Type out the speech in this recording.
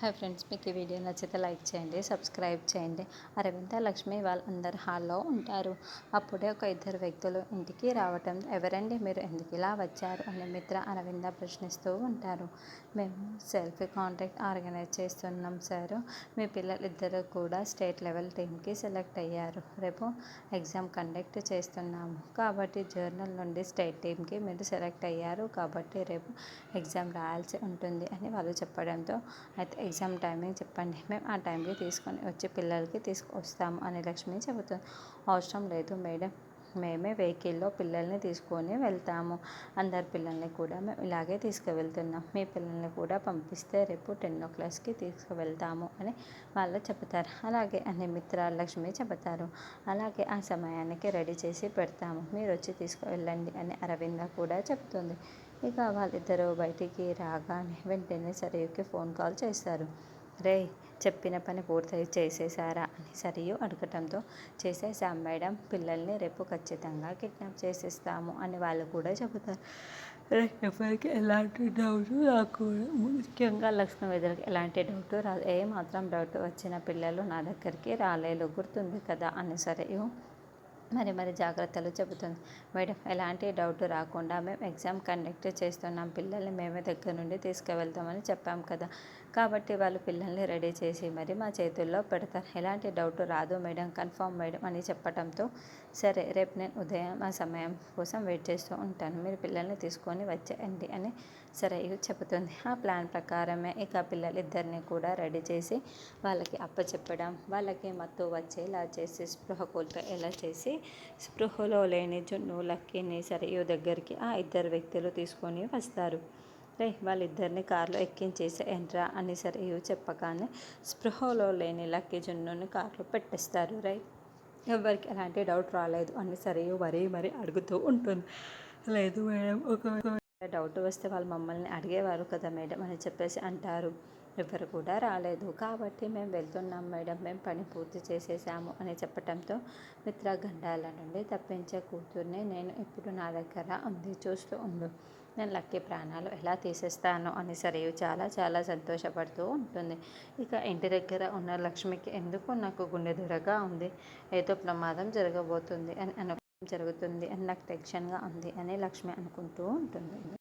Hi friends మీకు ఈ video నచ్చితే లైక్ చేయండి సబ్స్క్రైబ్ చేయండి. అరవింద లక్ష్మి వాళ్ళందరు హాల్లో ఉంటారు. అప్పుడే ఒక ఇద్దరు వ్యక్తులు ఇంటికి రావటం ఎవరండి మీరు? ఎందుకు ఇలా వచ్చారు? అని మిత్ర అరవింద ప్రశ్నిస్తూ ఉంటారు. మేము సెల్ఫీ కాంటాక్ట్ ఆర్గనైజ్ చేస్తున్నాం సార్. మీ పిల్లలు ఇద్దరు కూడా స్టేట్ లెవెల్ టీమ్కి సెలెక్ట్ అయ్యారు. రేపు ఎగ్జామ్ కండక్ట్ చేస్తున్నాము. కాబట్టి జర్నల్ నుండి స్టేట్ టీమ్కి మీరు సెలెక్ట్ అయ్యారు. కాబట్టి రేపు ఎగ్జామ్ రాయాల్సి ఉంటుంది అని వాళ్ళు చెప్పడంతో అయితే ఎగ్జామ్ టైమింగ్ చెప్పండి. మేము ఆ టైంకి తీసుకొని వచ్చి పిల్లలకి తీసుకొస్తాము అని లక్ష్మి చెబుతుంది. అవసరం లేదు మేడం. మేమే వెహికల్లో పిల్లల్ని తీసుకొని వెళ్తాము. అందరి పిల్లల్ని కూడా మేము ఇలాగే తీసుకువెళ్తున్నాం. మీ పిల్లల్ని కూడా పంపిస్తే రేపు టెన్ ఓ క్లాక్స్కి తీసుకువెళ్తాము అని వాళ్ళు చెబుతారు. అలాగే అని మిత్ర లక్ష్మి చెబుతారు. అలాగే ఆ సమయానికి రెడీ చేసి పెడతాము. మీరు వచ్చి తీసుకువెళ్ళండి అని అరవింద కూడా చెప్తుంది ఇక వాళ్ళిద్దరూ బయటికి రాగానే వెంటనే సరయుకి ఫోన్ కాల్ చేస్తారు. రే చెప్పిన పని పూర్తి చేసేసారా అని సరియు అడగటంతో చేసేసాం మేడం పిల్లల్ని రేపు ఖచ్చితంగా కిడ్నాప్ చేసేస్తాము అని వాళ్ళు కూడా చెబుతారు. ఎవరికి ఎలాంటి డౌట్ రాకూడదు. ముఖ్యంగా లక్ష్మీ ఎదురుకి ఎలాంటి డౌట్ రాదు ఏ మాత్రం డౌట్ వచ్చిన పిల్లలు నా దగ్గరికి రాలేదు గుర్తుంది కదా అని సరియు మరి మరి జాగ్రత్తలు చెబుతుంది. మేడం ఎలాంటి డౌట్ రాకుండా మేము ఎగ్జామ్ కండక్ట్ చేస్తున్నాం. పిల్లల్ని మేమే దగ్గర నుండి తీసుకువెళ్తామని చెప్పాం కదా. కాబట్టి వాళ్ళు పిల్లల్ని రెడీ చేసి మరి మా చేతుల్లో పెడతారు. ఎలాంటి డౌట్ రాదు మేడం. కన్ఫామ్ మేడం అని చెప్పడంతో సరే రేపు నేను ఉదయం ఆ సమయం కోసం వెయిట్ చేస్తూ ఉంటాను. మీరు పిల్లల్ని తీసుకొని వచ్చేయండి అని సరే చెబుతుంది. ఆ ప్లాన్ ప్రకారమే ఇక పిల్లలిద్దరిని కూడా రెడీ చేసి వాళ్ళకి అప్పచెప్పడం వాళ్ళకి మత్తు వచ్చేలా చేసి స్పృహ ఎలా చేసి స్పృహలో లేని జున్ను లక్కీని సరియు దగ్గరికి ఆ ఇద్దరు వ్యక్తులు తీసుకొని వస్తారు. రే వాళ్ళిద్దరిని కారులో ఎక్కించేసి ఎంట్రా అని సరియు చెప్పగానే స్పృహలో లేని లక్కీ జున్నుని కారులో పెట్టేస్తారు రైట్? ఎవరికి ఎలాంటి డౌట్ రాలేదు అని సరే మరీ మరీ అడుగుతూ ఉంటుంది. లేదు మేడం ఒక డౌట్ వస్తే వాళ్ళు మమ్మల్ని అడిగేవారు కదా మేడం అని చెప్పేసి అంటారు. ఎవరు కూడా రాలేదు. కాబట్టి మేము వెళ్తున్నాం మేడం. మేము పని పూర్తి చేసేసాము అని చెప్పటంతో మిత్ర గండాల నుండి తప్పించే కూతుర్ని నేను ఇప్పుడు నా దగ్గర ఉంది చూస్తూ ఉండు. నేను లక్కీ ప్రాణాలు ఎలా తీసేస్తాను? అని సరే చాలా చాలా సంతోషపడుతూ ఉంటుంది. ఇక ఇంటి దగ్గర ఉన్న లక్ష్మికి ఎందుకు నాకు గుండె దూరగా ఉంది. ఏదో ప్రమాదం జరగబోతుంది అని అను జరుగుతుంది అని నాకు టెన్షన్గా ఉంది అని లక్ష్మి అనుకుంటూ ఉంటుంది.